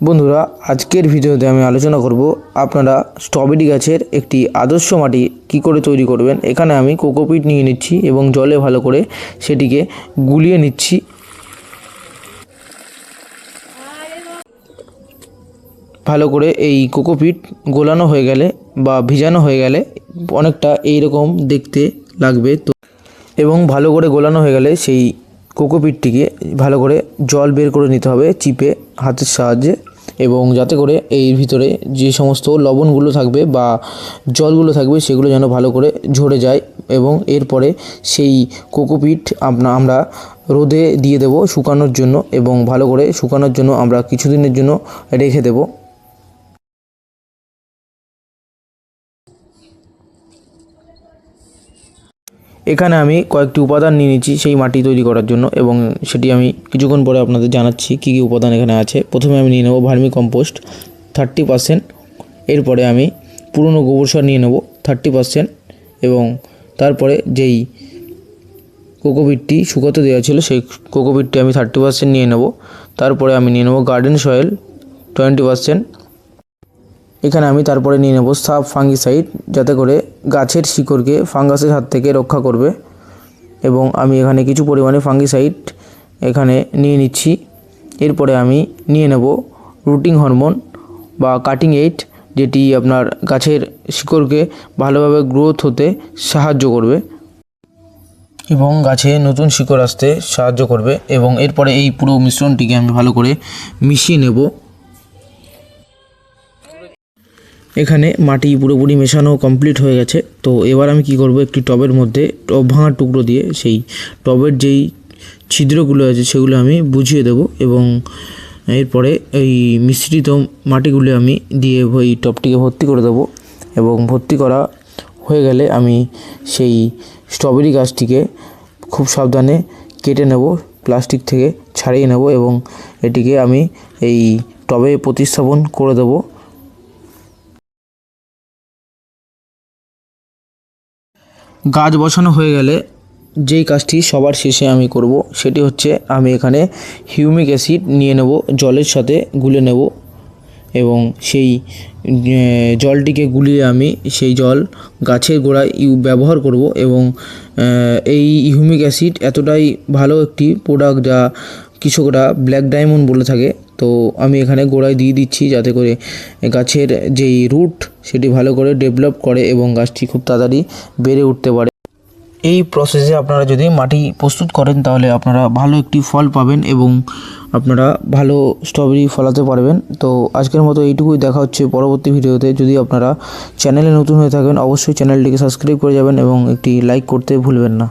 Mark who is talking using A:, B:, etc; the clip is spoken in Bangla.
A: বন্ধুরা, আজকের ভিডিওতে আমি আলোচনা করব আপনারা স্ট্রবেরি গাছের একটি আদর্শ মাটি কি করে তৈরি করবেন। এখানে আমি কোকোপিট নিয়ে নিচ্ছি এবং জলে ভালো করে সেটিকে গুলিয়ে নিচ্ছি। ভালো করে এই কোকোপিট গোলানো হয়ে গেলে বা ভিজানো হয়ে গেলে অনেকটা এইরকম দেখতে লাগবে তো। এবং ভালো করে গোলানো হয়ে গেলে সেই কোকোপিটটিকে ভালো করে জল বের করে নিতে হবে, চিপে হাতের সাহায্যে। এবং যাতে করে এই ভিতরে যে সমস্ত লবণগুলো থাকবে বা জলগুলো থাকবে সেগুলো যেন ভালো করে ঝরে যায় এবং এরপরে সেই কোকোপিট আপনা, আমরা রোদে দিয়ে দেব শুকানোর জন্য এবং ভালো করে শুকানোর জন্য আমরা কিছুদিনের জন্য রেখে দেবো। এখানে আমি কয়েকটি উপাদান নিয়ে নিচ্ছি সেই মাটি তৈরি করার জন্য এবং সেটি আমি কিছুক্ষণ পরে আপনাদের জানাচ্ছি কী কী উপাদান এখানে আছে। প্রথমে আমি নিয়ে নেব ভার্মি কম্পোস্ট থার্টি পার্সেন্ট এরপরে আমি পুরনো গোবর সার নিয়ে নেব থার্টি পার্সেন্ট এবং তারপরে যেই কোকোপিটটি শুকোতে দেওয়া ছিল সেই কোকোপিটটি আমি থার্টি পার্সেন্ট নিয়ে নেব। তারপরে আমি নিয়ে নেব গার্ডেন সয়েল টোয়েন্টি পার্সেন্ট এখানে আমি তারপরে নিয়ে নেব সাব ফাঙ্গিসাইড, যাতে করে গাছের শিকড়কে ফাঙ্গাসের হাত থেকে রক্ষা করবে। এবং আমি এখানে কিছু পরিমাণে ফাঙ্গিসাইড এখানে নিয়ে নিচ্ছি। এরপরে আমি নিয়ে নেব রুটিং হরমোন বা কাটিং এইট যেটি আপনার গাছের শিকড়কে ভালোভাবে গ্রোথ হতে সাহায্য করবে এবং গাছে নতুন শিকড় আসতে সাহায্য করবে। এবং এরপরে এই পুরো মিশ্রণটিকে আমি ভালো করে মিশিয়ে নেব। এখানে মাটি পুরোপুরি মেশানো কমপ্লিট হয়ে গেছে। তো এবার আমি কি করব, একটি টবের মধ্যে টব ভাঙার টুকরো দিয়ে সেই টবের যেই ছিদ্রগুলো আছে সেগুলো আমি বুঝিয়ে দেব এবং এরপরে এই মিশ্রিত মাটিগুলো আমি দিয়ে ওই টবটিকে ভর্তি করে দেবো এবং ভর্তি করা হয়ে গেলে আমি সেই স্ট্রবেরি গাছটিকে খুব সাবধানে কেটে নেব, প্লাস্টিক থেকে ছাড়িয়ে নেব এবং এটিকে আমি এই টবে প্রতিস্থাপন করে দেবো। গাছ বসানো হয়ে গেলে যেই কাজটি সবার শেষে আমি করব, সেটি হচ্ছে আমি এখানে হিউমিক অ্যাসিড নিয়ে নেব, জলের সাথে গুলে নেব এবং সেই জলটিকে গুলিয়ে আমি সেই জল গাছের গোড়ায় ইউ, ব্যবহার করব এবং এই হিউমিক অ্যাসিড এতটাই ভালো একটি প্রোডাক্ট যা কৃষকরা ব্ল্যাক ডায়মন্ড বলে থাকে। তো আমি এখানে গোড়ায় দিয়ে দিচ্ছি যাতে করে গাছের যেই রুট সেটি ভালো করে ডেভেলপ করে এবং গাছটি খুব তাড়াতাড়ি বেড়ে উঠতে পারে। এই প্রসেসে আপনারা যদি মাটি প্রস্তুত করেন তাহলে আপনারা ভালো একটি ফল পাবেন এবং আপনারা ভালো স্ট্রবেরি ফলাতে পারবেন। তো আজকের মতো এইটুকুই। দেখা হচ্ছে পরবর্তী ভিডিওতে। যদি আপনারা চ্যানেলে নতুন হয়ে থাকেন, অবশ্যই চ্যানেলটিকে সাবস্ক্রাইব করে যাবেন এবং একটি লাইক করতে ভুলবেন না।